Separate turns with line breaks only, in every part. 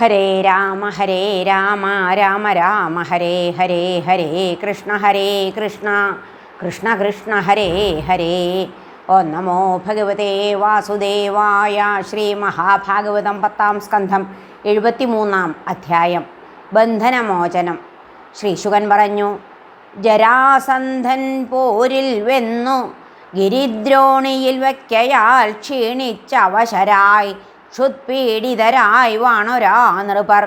ഹരേ രാമ ഹരേ രാമ രാമ രാമ ഹരേ ഹരേ ഹരേ കൃഷ്ണ ഹരേ കൃഷ്ണ കൃഷ്ണ കൃഷ്ണ ഹരേ ഹരേ. ഓ നമോ ഭഗവതേ വാസുദേവായ ശ്രീ മഹാഭാഗവതം പത്താം സ്കന്ധം എഴുപത്തിമൂന്നാം അധ്യായം ബന്ധനമോചനം. ശ്രീ ശുകൻ പറഞ്ഞു ജരാസന്ധൻ പോരിൽ വെന്നു ഗിരിദ്രോണിയിൽ വയ്ക്കയാൽ ക്ഷീണിച്ചവശരായി. ക്ഷുത്പീഡിതരായി വാണൊരാ നൃപർ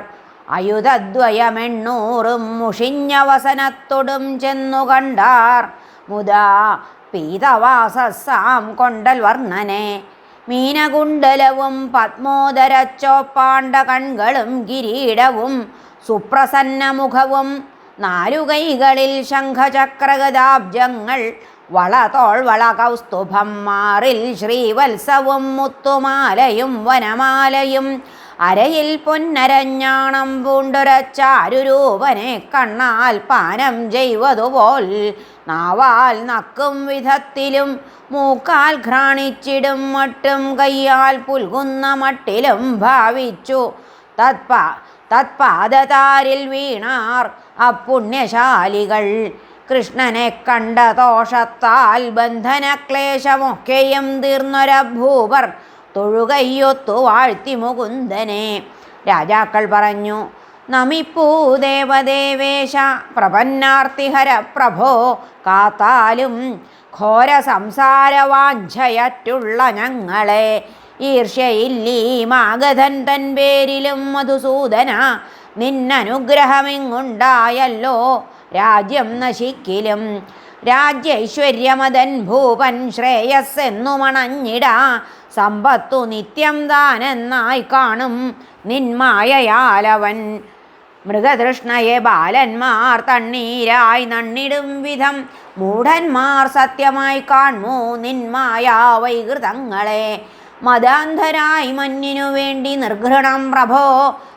അയുധദ്വയമെണ്ണൂറും മുഷിഞ്ഞവസനത്തൊടും ചെന്നു കണ്ടാർ മുതാ പീതവാസസാം കൊണ്ടൽ വർണനെ. മീനകുണ്ടലവും പത്മോദരച്ചോപ്പാണ്ട കൺകളും കിരീടവും സുപ്രസന്നമുഖവും നാലുകൈകളിൽ ശംഖചക്രഗതാബ്ജങ്ങൾ വളതോൾ വളകൗസ്തുഭം മാറിൽ ശ്രീവത്സവും മുത്തുമാലയും വനമാലയും അരയിൽ പൊന്നരഞ്ഞാണം പൂണ്ടൊരച്ചാരുരൂപനെ കണ്ണാൽ പാനം ചെയ്വതുപോൽ നാവാൽ നക്കും വിധത്തിലും മൂക്കാൽ ഘ്രാണിച്ചിടും മട്ടും കയ്യാൽ പുൽകുന്ന മട്ടിലും ഭാവിച്ചു. തത്പ തത്പാദതാരിൽ വീണാർ അപ്പുണ്യശാലികൾ കൃഷ്ണനെ കണ്ട ദോഷത്താൽ ബന്ധനക്ലേശമൊക്കെയും തീർന്നൊരഭൂപർ തൊഴുകയ്യൊത്തു വാഴ്ത്തി മുകുന്ദനെ. രാജാക്കൾ പറഞ്ഞു നമിപ്പൂ ദേവദേവേശ പ്രപന്നാർത്തിഹര പ്രഭോ കാത്താലും ഘോര സംസാരവാഞ്ചയറ്റുള്ള ഞങ്ങളെ. ഈർഷ്യയില്ലീ മാഗധൻ തൻ പേരിലും മധുസൂദന നിന്നനുഗ്രഹമിങ്ങുണ്ടായല്ലോ. രാജ്യം നശിക്കിലും രാജ്യൈശ്വര്യമതൻ ഭൂപൻ ശ്രേയസ്സെന്നു മണഞ്ഞിടാ സമ്പത്തു നിത്യം താനെന്നായി കാണും നിന്മായയാലവൻ. മൃഗതൃഷ്ണയെ ബാലന്മാർ തണ്ണീരായി നണ്ണിടും വിധം മൂഢന്മാർ സത്യമായി കാൺമൂ നിന്മായ വൈകൃതങ്ങളെ. മതാന്ധരായി മഞ്ഞിനു വേണ്ടി നിർഘൃണം പ്രഭോ.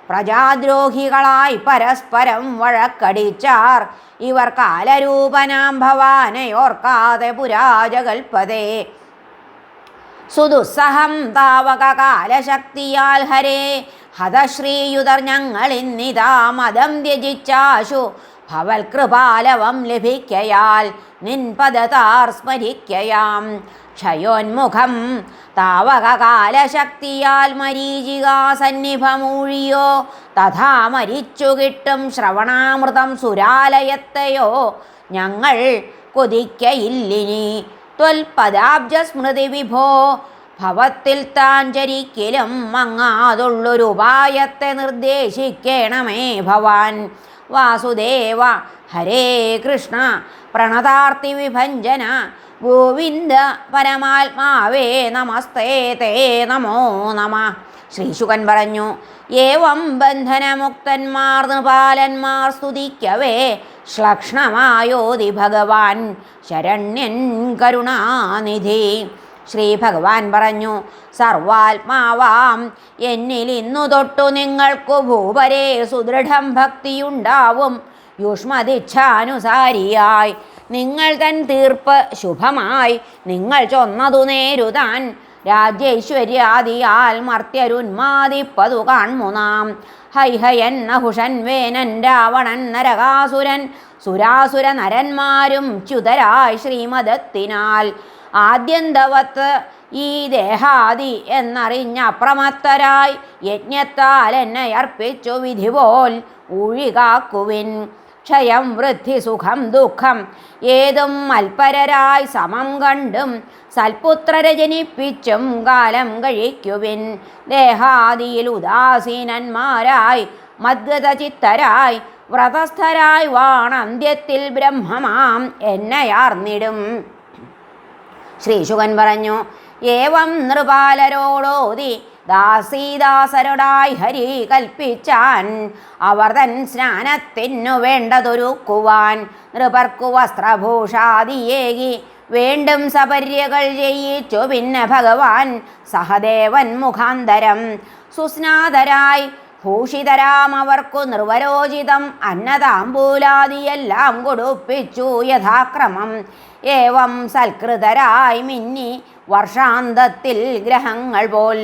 പ്രജാദ്രോഹികളായി പരസ്പരം വഴക്കടിച്ചാർ. ഇവർ കാലരൂപനാം ഭവാനയോർക്കാതെ പുരാജകൽപ്പതേ സുദുസ്സഹം താവക കാലശക്തിയാൽ ഹരേ. ഹതശ്രീയുതർ ഞങ്ങളിന്നിതാ മതം ത്യജിച്ചാശു. ഭവൽകൃപാലവം ലഭിക്കയാൽ നിൻപദതാർ സ്മരിക്കയാം. ക്ഷയോന്മുഖം. താവകാലശക്തിയാൽ മരീചികാ സന്നിഭമൂഴിയോ തഥാ മരിച്ചു കിട്ടും ശ്രവണാമൃതം സുരാലയത്തെയോ. ഞങ്ങൾ കൊതിക്കയില്ലിനി. ത്വൽപദാബ്ജസ്മൃതി വിഭോ. ഭവത്തിൽ താൻ ചരിക്കലും മങ്ങാതുള്ളൊരുപായത്തെ നിർദ്ദേശിക്കണമേ ഭവാൻ. വാസുദേവ ഹരേ കൃഷ്ണ പ്രണതാർത്തി വിഭഞ്ജന ഗോവിന്ദ പരമാത്മാവേ നമസ്തേ തേ നമോ നമ. ശ്രീശുകൻ പറഞ്ഞു ഏവം ബന്ധനമുക്തന്മാർ നൃപാലന്മാർ സ്തുതിക്കവേ ശ്ലക്ഷ്ണമായോതി ഭഗവാൻ ശരണ്യൻ കരുണാനിധി. ശ്രീ ഭഗവാൻ പറഞ്ഞു സർവാത്മാവാം എന്നിൽ ഇന്നു തൊട്ടു നിങ്ങൾക്കു ഭൂപരേ സുദൃഢം ഭക്തിയുണ്ടാവും. യുഷ്മദിച്ഛാനുസാരിയായി നിങ്ങൾ തൻ തീർപ്പ് ശുഭമായി. നിങ്ങൾ ചൊന്നതു നേരുതാൻ രാജ്യൈശ്വര്യാദിയാൽ മർത്യരുന്മാതിപ്പതു കാൺമുനാം ഹൈഹയൻ നഹുഷൻ വേനൻ രാവണൻ നരകാസുരൻ. സുരാസുര നരന്മാരും ച്യുതരായി ശ്രീമദത്തിനാൽ. ആദ്യന്തവത്ത് ഈ ദേഹാദി എന്നറിഞ്ഞ അപ്രമത്തരായി. യജ്ഞത്താൽ എന്നെ അർപ്പിച്ചു വിധിപോൽ ഊഴികാക്കുവിൻ. ക്ഷയം വൃദ്ധി സുഖം ദുഃഖം ഏതും അൽപരരായി സമം കണ്ടും സൽപുത്രരെ ജനിപ്പിച്ചും കാലം കഴിക്കുവിൻ. ദേഹാദിയിൽ ഉദാസീനന്മാരായി മദ്ഗതചിത്തരായി വ്രതസ്ഥരായി വാണന്ത്യത്തിൽ ബ്രഹ്മമാം എന്നയാർന്നിടും. ശ്രീശുകൻ പറഞ്ഞു ഏവം നൃപാലരോടോതി ദാസീദാസരോടായി ഹരി കൽപ്പിച്ചാൻ അവർ തൻ സ്നാനത്തിനു വേണ്ടതൊരുക്കുവാൻ നൃപർക്കു വസ്ത്രഭൂഷാദിയേകി വീണ്ടും സപര്യകൾ ചെയ്യിച്ചു പിന്നെ ഭഗവാൻ സഹദേവൻ മുഖാന്തരം സുസ്നാതരായി ഭൂഷിതരാം അവർക്കു നിർവരോചിതം അന്നതാമ്പൂലാദിയെല്ലാം കൊടുപ്പിച്ചു. യഥാക്രമം ഏവം സൽകൃതരായി മിന്നി വർഷാന്തത്തിൽ ഗ്രഹങ്ങൾ പോൽ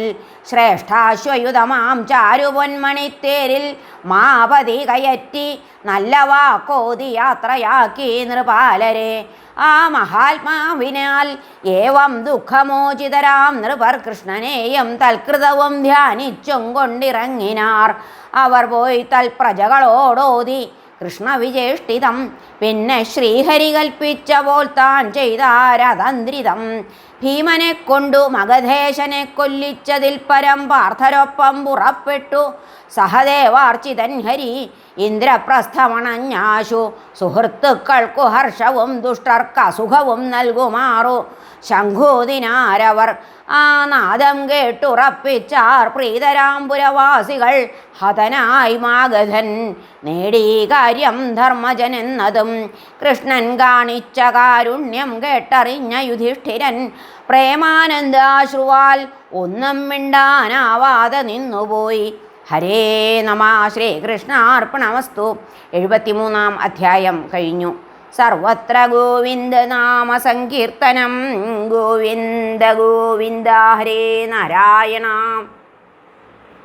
ശ്രേഷ്ഠാശ്വയുതമാം ചാരുപൊന്മണിത്തേരിൽ മാപതി കയറ്റി നല്ല വാക്കോതി യാത്രയാക്കി നൃപാലരെ. ആ മഹാത്മാവിനാൽ ഏവം ദുഃഖമോചിതരാം നൃപർ കൃഷ്ണനെയും തൽകൃതവും ധ്യാനിച്ചും കൊണ്ടിറങ്ങിനാർ. അവർ പോയി തൽപ്രജകളോടോതി കൃഷ്ണവിചേഷ്ടിതം പിന്നെ ശ്രീഹരി കൽപ്പിച്ച പോൽ താൻ ചെയ്താരതന്ത്രിതം ഭീമനെ കൊണ്ടു മഗധേശനെ കൊല്ലിച്ചതിൽ പരം പാർത്ഥരൊപ്പം പുറപ്പെട്ടു. സഹദേവാർച്ചിതൻ ഹരി ഇന്ദ്രപ്രസ്ഥമണഞ്ഞാശു. സുഹൃത്തുക്കൾക്കു ഹർഷവും ദുഷ്ടർക്ക് അസുഖവും നൽകുമാറു. ശംഖൂതിനാരവർ ആ നാദം കേട്ടുറപ്പിച്ചാർ പ്രീതരാംപുരവാസികൾ ഹതനായി മാഗധൻ നേടീ കാര്യം ധർമ്മജൻ എന്നതും കൃഷ്ണൻ കാണിച്ച കാരുണ്യം കേട്ടറിഞ്ഞ യുധിഷ്ഠിരൻ പ്രേമാനന്ദാശ്രുവാൽ ഒന്നും മിണ്ടാനാവാതെ നിന്നുപോയി. ഹരേ നമ ശ്രീകൃഷ്ണാർപ്പണമസ്തു. എഴുപത്തിമൂന്നാം അധ്യായം കഴിഞ്ഞു. സർവത്ര ഗോവിന്ദ നാമ സങ്കീർത്തനം ഗോവിന്ദ ഗോവിന്ദ ഹരേ നാരായണ.